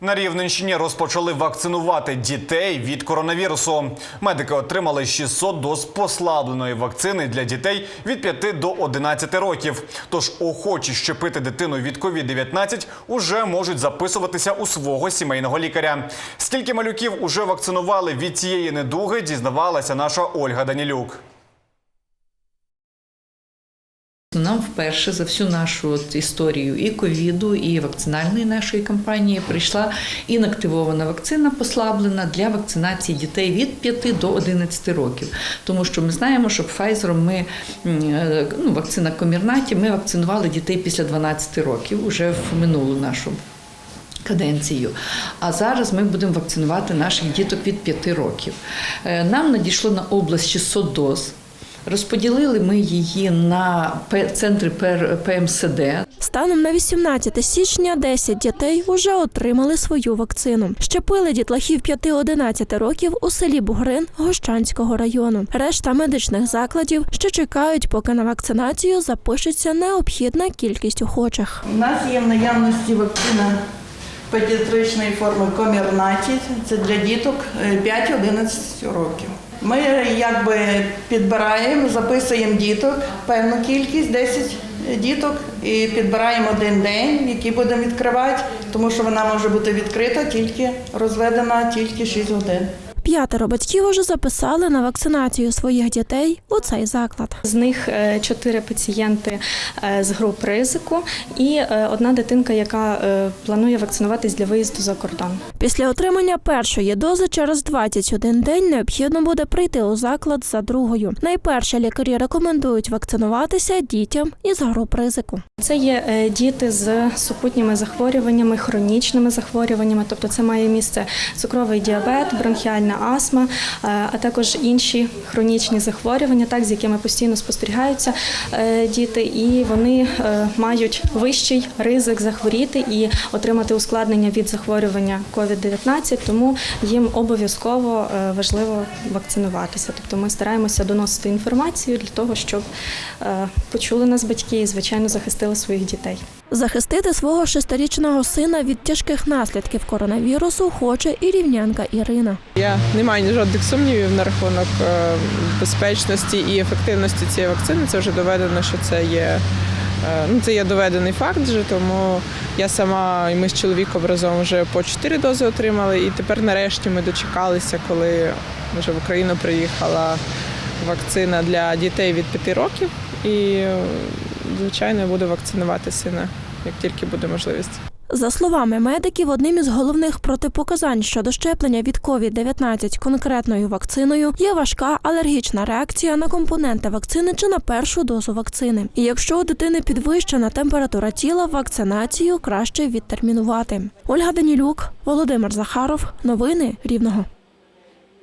На Рівненщині розпочали вакцинувати дітей від коронавірусу. Медики отримали 600 доз послабленої вакцини для дітей від 5 до 11 років. Тож охочі щепити дитину від COVID-19 уже можуть записуватися у свого сімейного лікаря. Скільки малюків уже вакцинували від цієї недуги, дізнавалася наша Ольга Данілюк. Нам вперше за всю нашу от історію і ковіду, і вакцинальної нашої кампанії прийшла інактивована вакцина, послаблена для вакцинації дітей від 5 до 11 років. Тому що ми знаємо, що Pfizer ми е, ну, вакцина Комірнаті, ми вакцинували дітей після 12 років, уже в минулу нашу. Каденцію. А зараз ми будемо вакцинувати наших діток від 5 років. Е, Нам надійшло на область 600 доз. Розподілили ми її на центри ПР- ПМСД. Станом на 18 січня 10 дітей уже отримали свою вакцину. Щепили дітлахів 5-11 років у селі Бугрин Гощанського району. Решта медичних закладів ще чекають, поки на вакцинацію запишеться необхідна кількість охочих. У нас є в наявності вакцина педіатричної форми Комірнаті. Це для діток е, 5-11 років. Ми якби підбираємо, записуємо діток, певну кількість, 10 діток, і підбираємо один день, який будемо відкривати, тому що вона може бути відкрита, тільки розведена тільки 6 годин. П'ятеро батьків уже записали на вакцинацію своїх дітей у цей заклад. З них е, чотири пацієнти е, з груп ризику і е, одна дитинка, яка планує вакцинуватись для виїзду за кордон. Після отримання першої дози через 21 день необхідно буде прийти у заклад за другою. Найперше лікарі рекомендують вакцинуватися дітям із груп ризику. Це є діти з супутніми захворюваннями, хронічними захворюваннями, тобто це має місце цукровий діабет, бронхіальна астма, е, а також інші хронічні захворювання, так з якими постійно спостерігаються е, діти, і вони е, мають вищий ризик захворіти і отримати ускладнення від захворювання COVID-19, тому їм обов'язково важливо вакцинуватися. Тобто ми стараємося доносити інформацію для того, щоб почули нас батьки і, звичайно, захистили своїх дітей. Захистити свого шестирічного сина від тяжких наслідків коронавірусу хоче і рівнянка Ірина. Я не маю жодних сумнівів на рахунок е, безпечності і ефективності цієї вакцини. Це вже доведено, що це є. е, Ну, це є доведений факт, вже, тому я сама і ми з чоловіком разом вже по чотири дози отримали. І тепер нарешті ми дочекалися, коли вже в Україну приїхала вакцина для дітей від 5 років. І, звичайно, буду вакцинувати сина, як тільки буде можливість. За словами медиків, одним із головних протипоказань щодо щеплення від COVID-19 конкретною вакциною є важка алергічна реакція на компоненти вакцини чи на першу дозу вакцини. І якщо у дитини підвищена температура тіла, вакцинацію краще відтермінувати. Ольга Данілюк, Володимир Захаров. Новини Рівного.